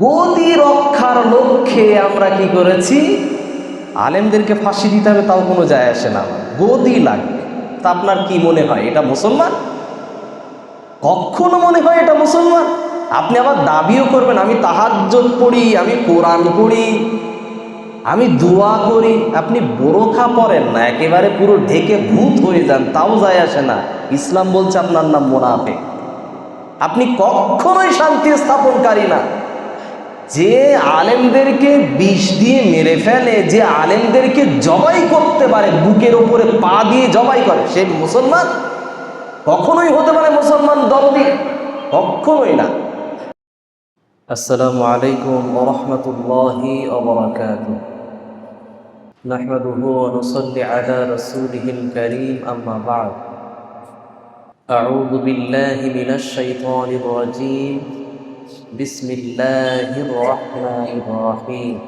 গদি রক্ষার লক্ষ্যে আমরা কি করেছি? আলেমদেরকে ফাঁসি দিতে হবে, তাও কোনো যায় আসে না। গদি লাগবে। তা আপনার কি মনে হয়, এটা মুসলমান? কখনো মনে হয় এটা মুসলমান? আপনি আবার দাবিও করবেন, আমি তাহাজ্জত পড়ি, আমি কোরআন পড়ি, আমি দোয়া করি, আপনি বোরখা পরেন না, একেবারে পুরো ঢেকে ভূত হয়ে যান, তাও যায় আসে না। ইসলাম বলছে আপনার নাম মোনাফে আপনি কখনোই শান্তি স্থাপনকারী না। যে আলেমদেরকে বিষ দিয়ে মেরে ফেলে যে আলেমদেরকে জবাই করতে পারে বুকের ওপরে পা দিয়ে জবাই করে সে মুসলমান কখনোই হতে পারে মুসলমান দরদি কখনোই না আসসালামু আলাইকুম ওরহমতুল্লাহি ওবরাকাতু نحمده ونصلي على رسوله الكريم أما بعد أعوذ بالله من الشيطان الرجيم بسم الله الرحمن الرحيم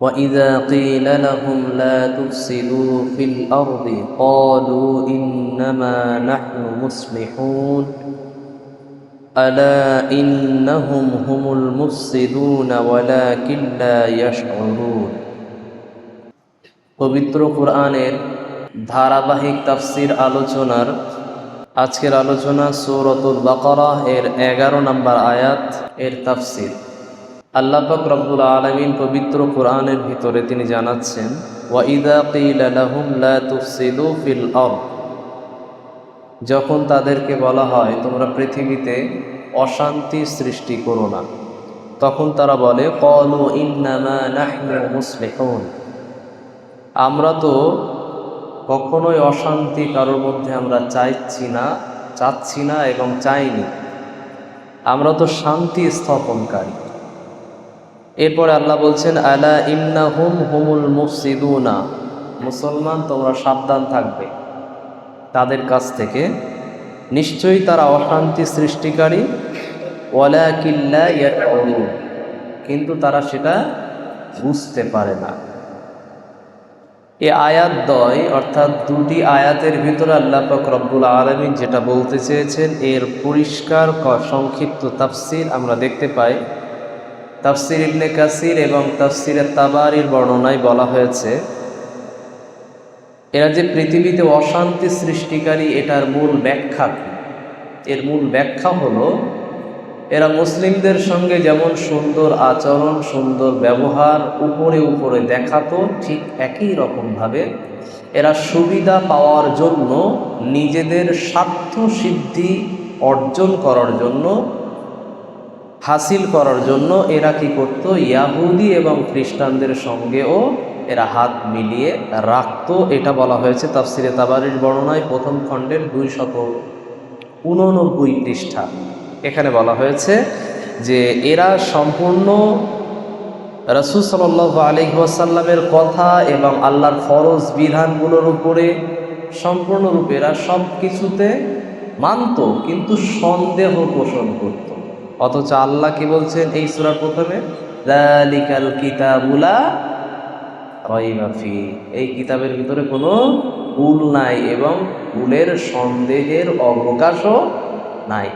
وإذا قيل لهم لا تفسدوا في الأرض قالوا إنما نحن مصلحون ألا إنهم هم المفسدون ولكن لا يشعرون পবিত্র কোরআনের ধারাবাহিক তাফসির আলোচনার আজকের আলোচনা সৌরতুল বাকরা, এর এগারো নম্বর আয়াত, এর তাফসির। আল্লাপাক রব্বুল আলমিন পবিত্র কোরআনের ভিতরে তিনি জানাচ্ছেন ফিল যখন তাদেরকে বলা হয়, তোমরা পৃথিবীতে অশান্তি সৃষ্টি করো না। তখন তারা বলে, কলু ইন্নামা নাহনু আমরা তো কখনোই অশান্তি কারোর মধ্যে আমরা চাইছি না, চাচ্ছি না এবং চাইনি। আমরা তো শান্তি স্থাপনকারী। এরপরে আল্লাহ বলছেন, আলা ইমনা হুম হুমুল মুফসিদুনা। মুসলমান তোমরা সাবধান থাকবে। তাদের কাছ থেকে নিশ্চয়ই তারা অশান্তি সৃষ্টিকারী। ওয়ালা কিল্লা কিন্তু তারা সেটা বুঝতে পারে না। এ আয়াত দয়, অর্থাৎ দুটি আয়াতের ভিতরে আল্লাহ পাক রব্বুল আলমী যেটা বলতে চেয়েছেন, এর পরিষ্কার সংক্ষিপ্ত তাফসির আমরা দেখতে পাই। তাফসির ইবনে কাসির এবং তাফসিরের তাবারির বর্ণনায় বলা হয়েছে, এরা যে পৃথিবীতে অশান্তি সৃষ্টিকারী এটার মূল ব্যাখ্যা এর মূল ব্যাখ্যা হলো এরা মুসলিমদের সঙ্গে যেমন সুন্দর আচরণ, সুন্দর ব্যবহার, উপরে উপরে দেখাতো ঠিক একই রকমভাবে, এরা সুবিধা পাওয়ার জন্য নিজেদের স্বার্থ সিদ্ধি অর্জন করার জন্য, হাসিল করার জন্য এরা কি করত? ইয়াহুদি এবং খ্রিস্টানদের সঙ্গেও এরা হাত মিলিয়ে রাখত। এটা বলা হয়েছে তাফসিরে তাবারির বর্ণনায় প্রথম খণ্ডের দুই শত উননব্বই পৃষ্ঠা। এখানে বলা হয়েছে যে এরা সম্পূর্ণ রসুল সাল আলহিহাসাল্লামের কথা এবং আল্লাহর ফরজ বিধানগুলোর উপরে সম্পূর্ণরূপে এরা সব কিছুতে মানত কিন্তু সন্দেহ পোষণ করত। অথচ আল্লাহ কি বলছেন এই সুরার প্রথমে? এই কিতাবের ভিতরে কোনো ভুল নাই এবং ভুলের সন্দেহের অবকাশও নাই।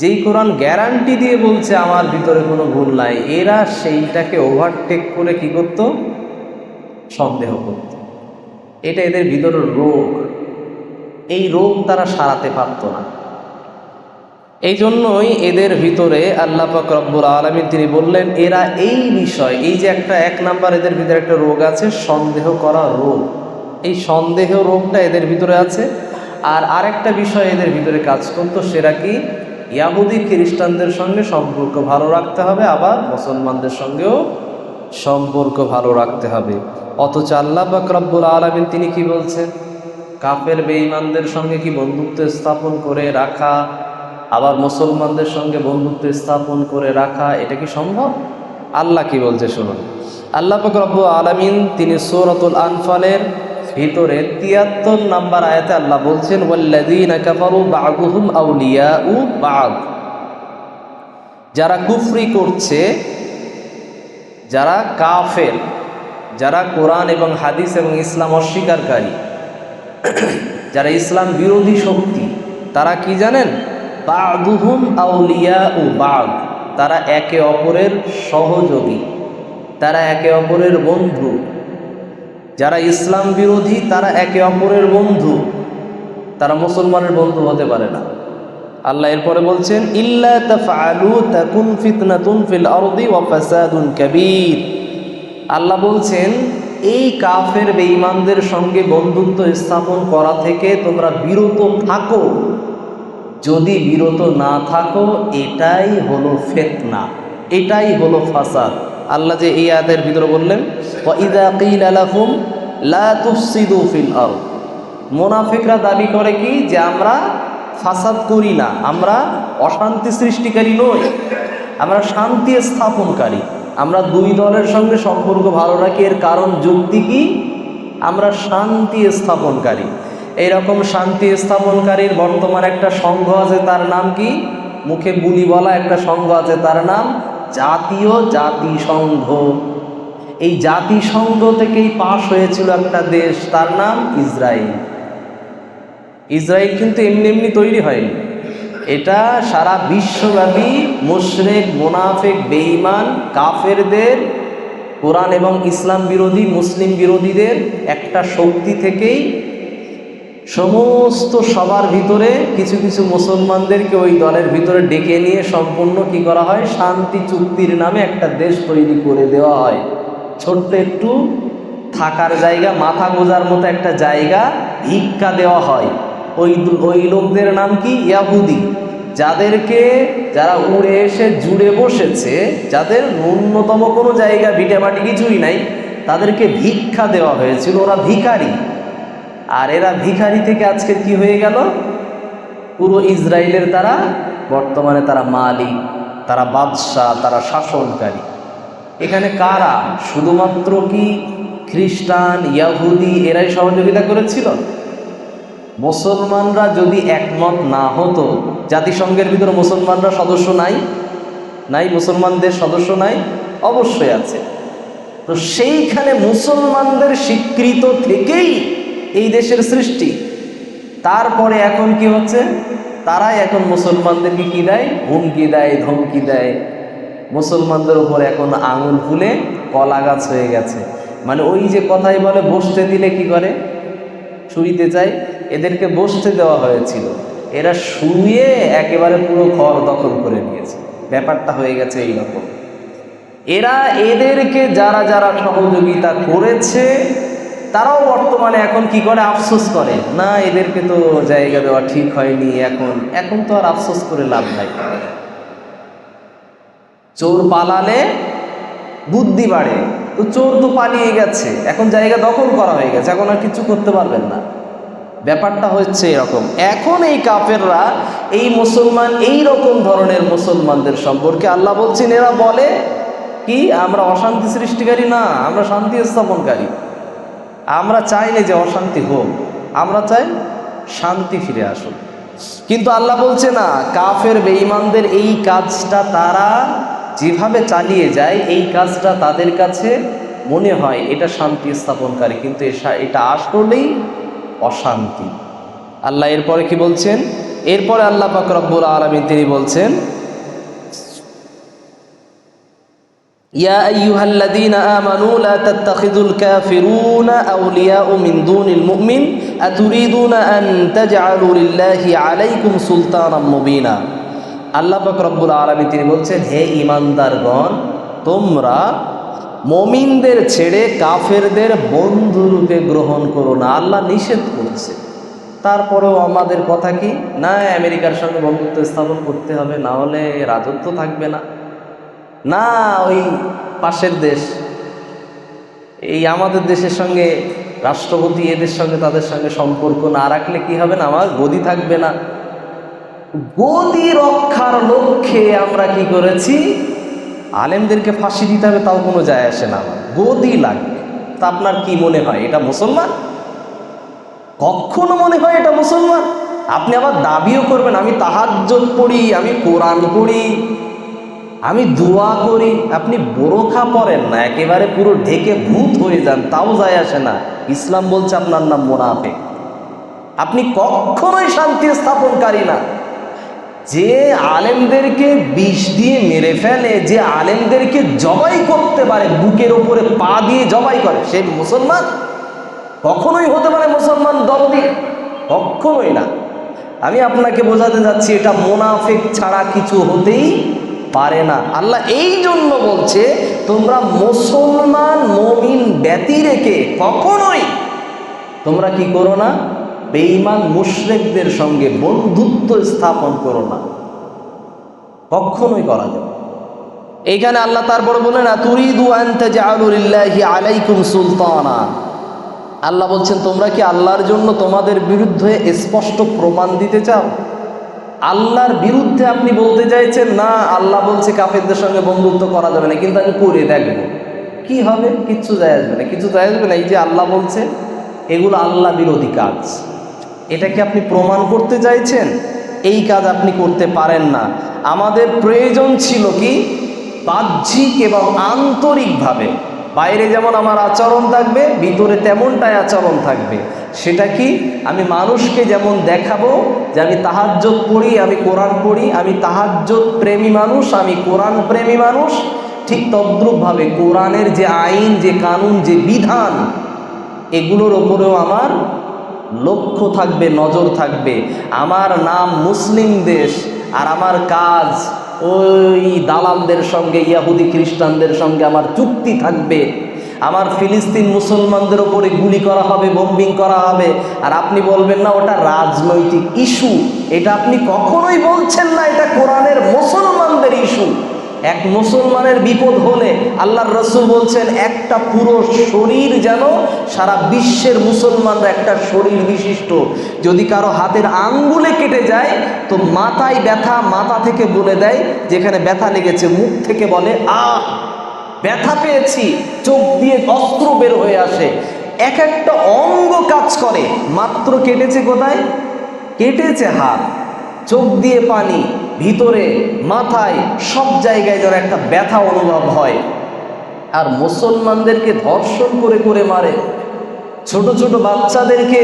যেই কোরআন গ্যারান্টি দিয়ে বলছে আমার ভিতরে কোনো ভুল নাই, এরা সেইটাকে ওভারটেক করে কি করত? সন্দেহ করত। এটা এদের ভিতরের রোগ। এই রোগ তারা সারাতে পারত না। এই জন্যই এদের ভিতরে আল্লাহ পাক রব্বুল আলমী তিনি বললেন, এরা এই বিষয়, এই যে একটা এক নাম্বার এদের ভিতরে একটা রোগ আছে, সন্দেহ করা রোগ। এই সন্দেহ রোগটা এদের ভিতরে আছে। আর আরেকটা বিষয় এদের ভিতরে কাজ করতো, সেটা কি? ইয়াহুদি খ্রিস্টানদের সঙ্গে সম্পর্ক ভালো রাখতে হবে, আবার মুসলমানদের সঙ্গেও সম্পর্ক ভালো রাখতে হবে। অথচ আল্লাহ পাক রব্বুল আলমিন তিনি কি বলছেন? কাফের বেঈমানদের সঙ্গে কি বন্ধুত্ব স্থাপন করে রাখা, আবার মুসলমানদের সঙ্গে বন্ধুত্ব স্থাপন করে রাখা, এটা কি সম্ভব? আল্লাহ কি বলছে শুনুন। আল্লাহ পাক আলমিন তিনি সৌরতুল আনফালের ভিতরে তিয়াত্তর নাম্বার আয়াতে আল্লাহ বলছেন, ওয়াল্লাযীনা কাফারু বা'দুহুম আউলিয়াউ বা'দ। যারা কুফরি করছে, যারা কাফের, যারা কোরআন এবং হাদিস এবং ইসলাম অস্বীকারী, যারা ইসলাম বিরোধী শক্তি, তারা কি জানেন? বাগুহুম আউলিয়া আউলিয়াউ বা'দ। তারা একে অপরের সহযোগী, তারা একে অপরের বন্ধু। যারা ইসলাম বিরোধী, তারা একে অপরের বন্ধু। তারা মুসলমানের বন্ধু হতে পারে না। আল্লাহ এরপরে বলছেন আল্লাহ বলছেন, এই কাফের বেঈমানদের সঙ্গে বন্ধুত্ব স্থাপন করা থেকে তোমরা বিরত থাকো। যদি বিরত না থাকো, এটাই হলো ফেতনা, এটাই হলো ফাসাদ। আল্লাহ যে এই আয়াতের ভিতরে বললেন মোনাফিকরা দাবি করে কি? যে আমরা ফাসাদ করি না, আমরা অশান্তি সৃষ্টিকারী নই, আমরা শান্তি স্থাপনকারী। আমরা দুই দলের সঙ্গে সম্পর্ক ভালো রাখি, এর কারণ যুক্তি কি? আমরা শান্তি স্থাপনকারী। এইরকম শান্তি স্থাপনকারীর বর্তমান একটা সংঘ আছে, তার নাম কি? মুখে বুলি বলা একটা সংঘ আছে, তার নাম জাতীয় জাতিসংঘ। এই জাতিসংঘ থেকেই পাশ হয়েছিল একটা দেশ, তার নাম ইসরায়েল ইসরায়েল কিন্তু এমনি এমনি তৈরি হয়নি। এটা সারা বিশ্বব্যাপী মুশরেক, মোনাফেক, বেঈমান, কাফেরদের, কোরআন এবং ইসলাম বিরোধী, মুসলিম বিরোধীদের একটা শক্তি থেকেই সমস্ত সবার ভিতরে কিছু কিছু মুসলমানদেরকে ওই দলের ভিতরে ডেকে নিয়ে সম্পূর্ণ কি করা হয়? শান্তি চুক্তির নামে একটা দেশ তৈরি করে দেওয়া হয়। ছোট্ট একটু থাকার জায়গা, মাথা গোজার মতো একটা জায়গা ভিক্ষা দেওয়া হয়। ওই ওই লোকদের নাম কি? ইয়াহুদি। যাদেরকে যারা উড়ে এসে জুড়ে বসেছে, যাদের ন্যূনতম কোনো জায়গা ভিটেমাটি কিছুই নাই, তাদেরকে ভিক্ষা দেওয়া হয়েছিল। ওরা ভিখারি। আর এরা ভিখারি থেকে আজকে কি হয়ে গেল? পুরো ইসরায়েলের তারা বর্তমানে তারা মালিক তারা বাদশাহ, তারা শাসনকারী। এখানে কারা? শুধুমাত্র কি খ্রিস্টান, ইয়াহুদি, এরাই সহযোগিতা করেছিল? মুসলমানরা যদি একমত না হতো, জাতিসংঘের ভিতরে মুসলমানরা সদস্য নাই? নাই, মুসলমানদের সদস্য নাই? অবশ্যই আছে। তো সেইখানে মুসলমানদের স্বীকৃত থেকেই এই দেশের সৃষ্টি। তারপরে এখন কি হচ্ছে? তারাই এখন মুসলমানদেরকে কি দেয়? হুমকি দেয়, ধমকি দেয়। মুসলমানদের উপর এখন আঙুল ফুলে কলা গাছ হয়ে গেছে। মানে ওই যে কথাই বলে, বসতে দিলে কি করে? শুইতে চাই। এদেরকে বসতে দেওয়া হয়েছিল। এরা শুয়ে একেবারে পুরো ঘর দখল করে নিয়েছে। ব্যাপারটা হয়ে গেছে এইরকম এরা এদেরকে যারা যারা সহযোগিতা করেছে তারাও বর্তমানে এখন কি করে? আফসোস করে। না, এদেরকে তো জায়গা দেওয়া ঠিক হয়নি এখন। এখন তো আর আফসোস করে লাভ নাই। চোর পালালে বুদ্ধি বাড়ে। তো চোর তো পালিয়ে গেছে। এখন জায়গা দখল করা হয়ে গেছে। এখন আর কিছু করতে পারবেন না। ব্যাপারটা হচ্ছে এরকম। এখন এই কাফেররা এই মুসলমান, এই রকম ধরনের মুসলমানদের সম্পর্কে আল্লাহ বলছেন, এরা বলে কি, আমরা অশান্তি সৃষ্টিকারী না, আমরা শান্তি স্থাপনকারী। আমরা চাই না যে অশান্তি হোক, আমরা চাই শান্তি ফিরে আসুক। কিন্তু আল্লাহ বলছে না, কাফের বেঈমানদের এই কাজটা তারা যেভাবে চালিয়ে যায়, এই কাজটা তাদের কাছে মনে হয় এটা শান্তি স্থাপনকারী, কিন্তু এটা আসলেই অশান্তি। আল্লাহ এরপরে কি বলছেন? এরপরে আল্লাহ পাক রব্বুল আলমিন তিনি বলছেন يا أيها الذين آمنوا لا تتخذوا الكافرون أولياء من دون المؤمن أتريدون أن تجعلوا لله عليكم سلطانا مبينا আল্লাহ পাক রব্বুল আলমী তিনি বলছেন হে ইমানদারগণ তোমরা মমিনদের ছেড়ে কাফেরদের বন্ধুরূপে গ্রহণ করো না আল্লাহ নিষেধ করছে তারপরেও আমাদের কথা কি না আমেরিকার সঙ্গে বন্ধুত্ব স্থাপন করতে হবে না হলে রাজত্ব থাকবে না না, ওই পাশের দেশ। এই আমাদের দেশের সঙ্গে, রাষ্ট্রপতি এদের সঙ্গে, তাদের সঙ্গে সম্পর্ক না রাখলে কি হবে না? আমার গদি থাকবে না। গদি রক্ষার লক্ষ্যে আমরা কি করেছি? আলেমদেরকে ফাঁসি দিতে হবে, তাও কোনো যায় আসে না গদি লাগবে। তা আপনার কি মনে হয়, এটা মুসলমান? কখনো মনে হয় এটা মুসলমান? আপনি আবার দাবিও করবেন, আমি তাহাজ্জত পড়ি, আমি কোরআন পড়ি। আমি দোয়া করি, আপনি বোরখা পরেন না, একেবারে পুরো ঢেকে ভূত হয়ে যান, তাও যায় আসে না। ইসলাম বলছে আপনার নাম মোনাফে আপনি কখনোই শান্তি স্থাপনকারী না। যে আলেমদেরকে বিষ দিয়ে মেরে ফেলে, যে আলেমদেরকে জবাই করতে পারে, বুকের ওপরে পা দিয়ে জবাই করে, সে মুসলমান? কখনোই হতে পারে মুসলমান দরদি? কখনোই না। আমি আপনাকে বোঝাতে যাচ্ছি, এটা মোনাফেক ছাড়া কিছু হতেই পারে না। আল্লাহ এই জন্য বলছে, তোমরা মুসলমান মমিন ব্যতি রেখে কখনোই তোমরা কি করো না? বেঈমান মুশরেকদের সঙ্গে বন্ধুত্ব স্থাপন করো না। কখনোই করা যাবে এইখানে আল্লাহ তারপর বলে না তুরিদু আলাইকুম সুলতানা। আল্লাহ বলছেন, তোমরা কি আল্লাহর জন্য তোমাদের বিরুদ্ধে স্পষ্ট প্রমাণ দিতে চাও? আল্লাহর বিরুদ্ধে আপনি বলতে চাইছেন, না, আল্লাহ বলছে কাফেরদের সঙ্গে বন্ধুত্ব করা যাবে না। কিন্তু আমি করে দেখব। কি হবে? কিচ্ছু যায় আসবে না। কিছু যায় আসবে না। এই যে আল্লাহ বলছে, এগুলো আল্লাহ বিরোধী কাজ। এটাকে আপনি প্রমাণ করতে চাইছেন? এই কাজ আপনি করতে পারেন না। আমাদের প্রয়োজন ছিল কি? বাহ্যিক এবং আন্তরিকভাবে। বাইরে যেমন আমার আচরণ থাকবে, ভিতরে তেমনটাই আচরণ থাকবে। সেটা কি? আমি মানুষকে যেমন দেখাবো যে আমি তাহাজ্জত পড়ি, আমি কোরআন পড়ি, আমি তাহাজ্জত প্রেমী মানুষ, আমি কোরআন প্রেমী মানুষ, ঠিক তদ্রুপভাবে কোরআনের যে আইন, যে কানুন, যে বিধান, এগুলোর ওপরেও আমার লক্ষ্য থাকবে, নজর থাকবে। আমার নাম মুসলিম দেশ আর আমার কাজ ওই দালালদের সঙ্গে, ইয়াহুদি খ্রিস্টানদের সঙ্গে আমার চুক্তি থাকবে। আমার ফিলিস্তিন মুসলমানদের ওপরে গুলি করা হবে বম্বিং করা হবে। আর আপনি বলবেন, না, ওটা রাজনৈতিক ইস্যু এটা আপনি কখনোই বলছেন না, এটা কোরআনের মুসলমানদের ইস্যু এক মুসলমানের বিপদ হলে আল্লাহর রসুল বলছেন, একটা পুরো শরীর যেন সারা বিশ্বের মুসলমানরা একটা শরীর বিশিষ্ট। যদি কারও হাতের আঙ্গুলে কেটে যায়, তো মাথায় ব্যথা মাথা থেকে বলে দেয়, যেখানে ব্যথা লেগেছে মুখ থেকে বলে আ ব্যথা পেয়েছি। চোখ দিয়ে অস্ত্র বের হয়ে আসে। এক একটা অঙ্গ কাজ করে, মাত্র কেটেছে কোথায়? কেটেছে হাত। চোখ দিয়ে পানি। ভিতরে, মাথায়, সব জায়গায় যেন একটা ব্যথা অনুভব হয়। আর মুসলমানদেরকে ধর্ষণ করে করে মারে। ছোট ছোট বাচ্চাদেরকে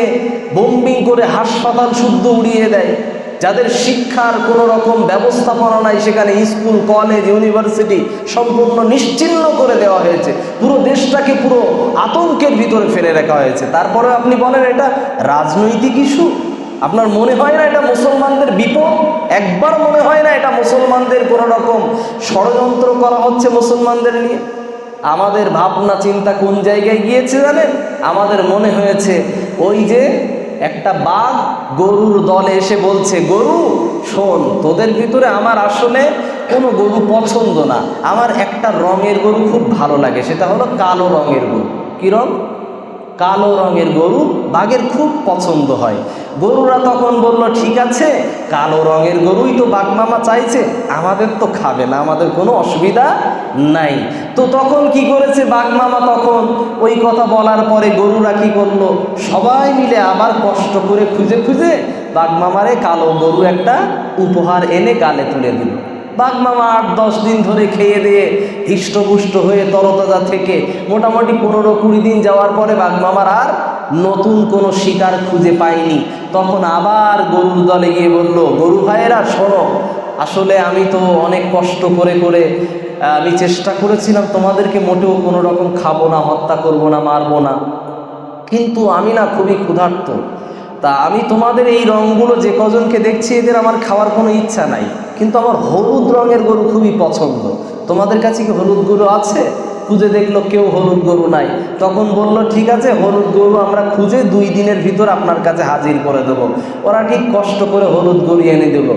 বোম্বিং করে হাসপাতাল শুদ্ধ উড়িয়ে দেয়। যাদের শিক্ষার কোনো রকম ব্যবস্থাপনা নাই, সেখানে স্কুল কলেজ ইউনিভার্সিটি সম্পূর্ণ নিশ্চিহ্ন করে দেওয়া হয়েছে। পুরো দেশটাকে পুরো আতঙ্কের ভিতরে ফেলে রাখা হয়েছে। তারপরে আপনি বলেন, এটা রাজনৈতিক ইস্যু আপনার মনে হয় না এটা মুসলমানদের বিপদ? একবার মনে হয় না এটা মুসলমানদের কোনো রকম ষড়যন্ত্র করা হচ্ছে মুসলমানদের নিয়ে? আমাদের ভাবনা, চিন্তা কোন জায়গায় গিয়েছে জানেন? আমাদের মনে হয়েছে ওই যে একটা বাঘ গরুর দলে এসে বলছে, গরু, শোন, তোদের ভিতরে আমার আসলে কোনো গরু পছন্দ না। আমার একটা রঙের গরু খুব ভালো লাগে, সেটা হলো কালো রঙের গরু। কী রঙ কালো রঙের গরু বাঘের খুব পছন্দ হয়। গরুরা তখন বলল, ঠিক আছে, কালো রঙের গরুই তো বাঘ মামা চাইছে, আমাদের তো খাবে না, আমাদের কোনো অসুবিধা নাই। তো তখন কি করেছে বাঘ মামা তখন? ওই কথা বলার পরে গরুরা কি করল? সবাই মিলে আবার কষ্ট করে খুঁজে খুঁজে বাঘ মামারে কালো গরু একটা উপহার এনে গালে তুলে দিল। বাঘ মামা আট, দশ দিন ধরে খেয়ে দিয়ে হৃষ্টপুষ্ট হয়ে তরতাজা থেকে মোটামুটি পনেরো কুড়ি দিন যাওয়ার পরে বাঘ মামার আর নতুন কোনো শিকার খুঁজে পায়নি তখন আবার গরুর দলে গিয়ে বলল, গরু ভাইয়েরা, শোনো, আসলে আমি তো অনেক কষ্ট করে করে আমি চেষ্টা করেছিলাম তোমাদেরকে মোটেও কোনো রকম খাব না, হত্যা করব না, মারবো না। কিন্তু আমি না খুবই ক্ষুধার্ত। তা আমি তোমাদের এই রঙগুলো যে কজনকে দেখছি, এদের আমার খাওয়ার কোনো ইচ্ছা নাই। কিন্তু আমার হলুদ রঙের গরু খুবই পছন্দ। তোমাদের কাছে কি হলুদ গরু আছে? খুঁজে দেখল কেউ হলুদ গরু নাই। তখন বলল, ঠিক আছে, হলুদ গরু আমরা খুঁজে দুই দিনের ভিতর আপনার কাছে হাজির করে দেব। ওরা ঠিক কষ্ট করে হলুদ গরু এনে দেব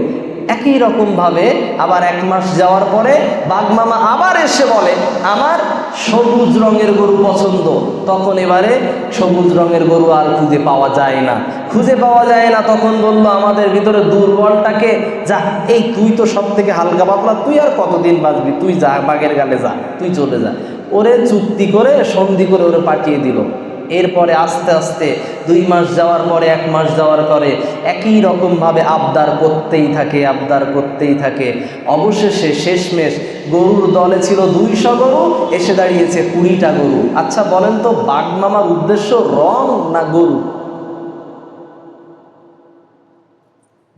একই রকমভাবে আবার এক মাস যাওয়ার পরে বাগমামা আবার এসে বলে, আমার সবুজ রঙের গরু পছন্দ। তখন এবারে সবুজ রঙের গরু আর খুঁজে পাওয়া যায় না। খুঁজে পাওয়া যায় না, তখন বলল, আমাদের ভিতরে দুর্বলটাকে যা, এই তুই তো সব থেকে হালকা পাতলা তুই আর কতদিন বাঁচবি? তুই যা, বাঘের গালে যা, তুই চলে যা। ওরে চুক্তি করে, সন্ধি করে ওরে পাঠিয়ে দিল। এরপরে আস্তে আস্তে দুই মাস যাওয়ার পরে, এক মাস যাওয়ার পরে একই রকমভাবে আবদার করতেই থাকে, আবদার করতেই থাকে। অবশেষে শেষমেশ গরুর দলে ছিল দুইশো গরু, এসে দাঁড়িয়েছে কুড়িটা গরু। আচ্ছা বলেন তো, বাগমামার উদ্দেশ্য রং না গরু?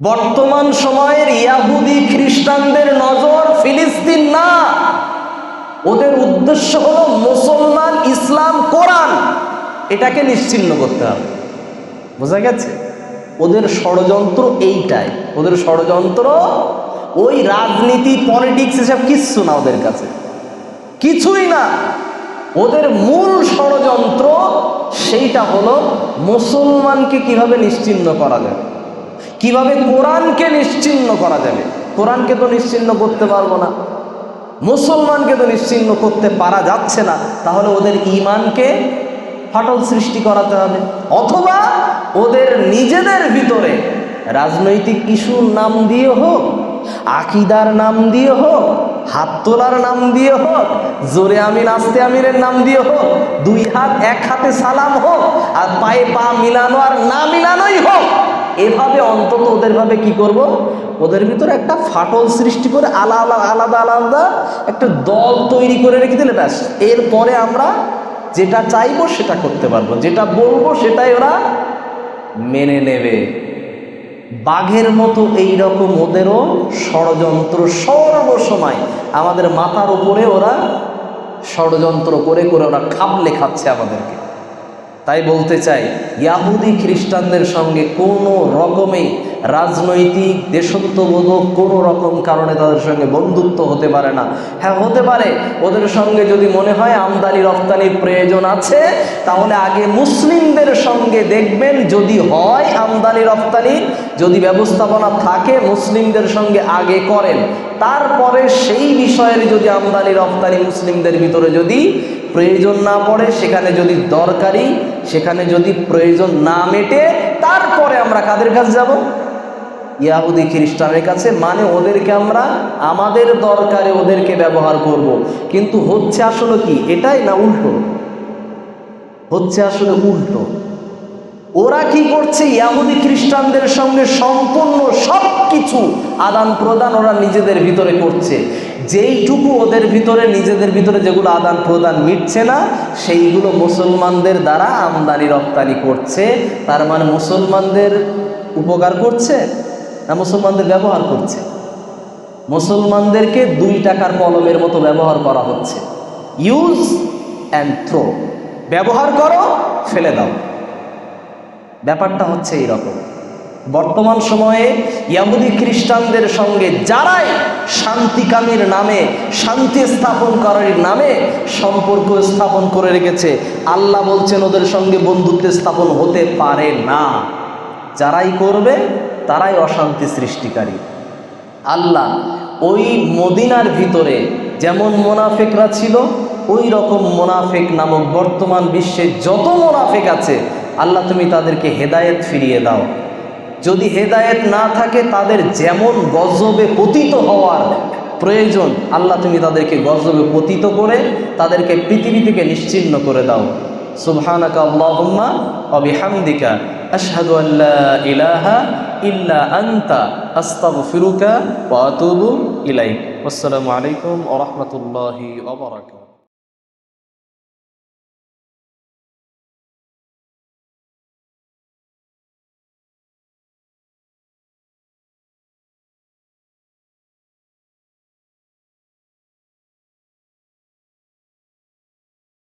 বর্তমান সময়ের ইয়াহুদি খ্রিস্টানদের নজর ফিলিস্তিন না। ওদের উদ্দেশ্য হলো মুসলমান ইসলাম কোরআন। এটাকে নিশ্চিন্ন করতে হবে। বোঝা গেছে? ওদের ষড়যন্ত্র এইটাই। ওদের ষড়যন্ত্র ওই রাজনীতি, পলিটিক্স এসব কিচ্ছু না ওদের কাছে। কিছুই না। ওদের মূল ষড়যন্ত্র সেইটা হলো মুসলমানকে কীভাবে নিশ্চিন্ন করা যাবে। কীভাবে কোরআনকে নিশ্চিন্ন করা যাবে। কোরআনকে তো নিশ্চিন্ন করতে পারব না। মুসলমানকে তো নিশ্চিন্ন করতে পারা যাচ্ছে না। তাহলে ওদের ইমানকে ফাটল সৃষ্টি করাতে হবে। অথবা ওদের নিজেদের ভিতরে রাজনৈতিক ইস্যুর নাম দিয়ে হোক, আকিদার নাম দিয়ে হোক, হাত তোলার নাম দিয়ে হোক, জোরে আমিন, আস্তে আমিনের নাম দিয়ে হোক, দুই হাত, এক হাতে সালাম হোক, আর পায়ে পা মিলানো আর না মিলানোই হোক, এভাবে অন্তত ওদের ভাবে কি করব? ওদের ভিতরে একটা ফাটল সৃষ্টি করে আলাদা আলাদা আলাদা একটা দল তৈরি করে রেখে দিলে ব্যাস। এরপরে আমরা যেটা চাইব সেটা করতে পারব। যেটা বলব সেটাই ওরা মেনে নেবে। বাঘের মতো এই রকম ওদেরও ষড়যন্ত্র সর্বসময়। আমাদের মাথার উপরে ওরা ষড়যন্ত্র করে করে ওরা খাবলে খাচ্ছে আমাদেরকে। তাই বলতে চাই, ইয়াহুদি খ্রিস্টানদের সঙ্গে কোনো রকমে রাজনৈতিক দেশত্ববোধক কোনো রকম কারণে তাদের সঙ্গে বন্ধুত্ব হতে পারে না। হ্যাঁ হতে পারে। ওদের সঙ্গে যদি মনে হয় আমদানি রপ্তানির প্রয়োজন আছে, তাহলে আগে মুসলিমদের সঙ্গে দেখবেন যদি হয় আমদানি রপ্তানি যদি ব্যবস্থাপনা থাকে, মুসলিমদের সঙ্গে আগে করেন। তারপরে সেই বিষয়ের যদি আমদানি রপ্তানি মুসলিমদের ভিতরে যদি প্রয়োজন না পড়ে, সেখানে যদি দরকারি, সেখানে যদি প্রয়োজন না মেটে, তারপরে আমরা কাদের কাছে যাব? ইয়াহুদি খ্রিস্টানের কাছে মানে ওদেরকে আমরা, আমাদের দরকারে ওদেরকে ব্যবহার করব। কিন্তু হচ্ছে আসলে কি? এটাই না উল্টো? হচ্ছে আসলে উল্টো। ওরা কি করছে? ইয়াহুদি খ্রিস্টানদের সঙ্গে সম্পূর্ণ সব কিছু আদান প্রদান ওরা নিজেদের ভিতরে করছে। যেইটুকু ওদের ভিতরে, নিজেদের ভিতরে যেগুলো আদান প্রদান মিটছে না, সেইগুলো মুসলমানদের দ্বারা আমদানি রপ্তানি করছে। তার মানে মুসলমানদের উপকার করছে? না মুসলমানদের ব্যবহার করছে। মুসলমানদেরকে দুই টাকার কলমের মতো ব্যবহার করা হচ্ছে। ইউজ অ্যান্ড থ্রো ব্যবহার করো, ফেলে দাও। ব্যাপারটা হচ্ছে এই রকম বর্তমান সময়ে ইয়াহুদি খ্রিস্টানদের সঙ্গে যারাই শান্তিকামীর নামে, শান্তি স্থাপন করার নামে সম্পর্ক স্থাপন করে রেখেছে, আল্লাহ বলছেন ওদের সঙ্গে বন্ধুত্ব স্থাপন হতে পারে না। যারাই করবে তারাই অশান্তি সৃষ্টিকারী। আল্লাহ ওই মদিনার ভিতরে যেমন মোনাফেকরা ছিল, ওই রকম মোনাফেক নামক বর্তমান বিশ্বে যত মোনাফেক আছে, আল্লাহ তুমি তাদেরকে হেদায়েত ফিরিয়ে দাও। যদি হেদায়েত না থাকে, তাদের যেমন গজবে পতিত হওয়ার প্রয়োজন, আল্লাহ তুমি তাদেরকে গজবে পতিত করে তাদেরকে পৃথিবী থেকে নিশ্চিন্ন করে দাও। সুবহানাকা আল্লাহুম্মা ওয়া বিহামদিকা, আশহাদু আল্লা ইলাহা ইল্লা আন্তা আস্তাগফিরুকা ওয়া আতুবু ইলাইক। আসসালামু আলাইকুম ওয়া রাহমাতুল্লাহি ওয়া বারাকাতুহু।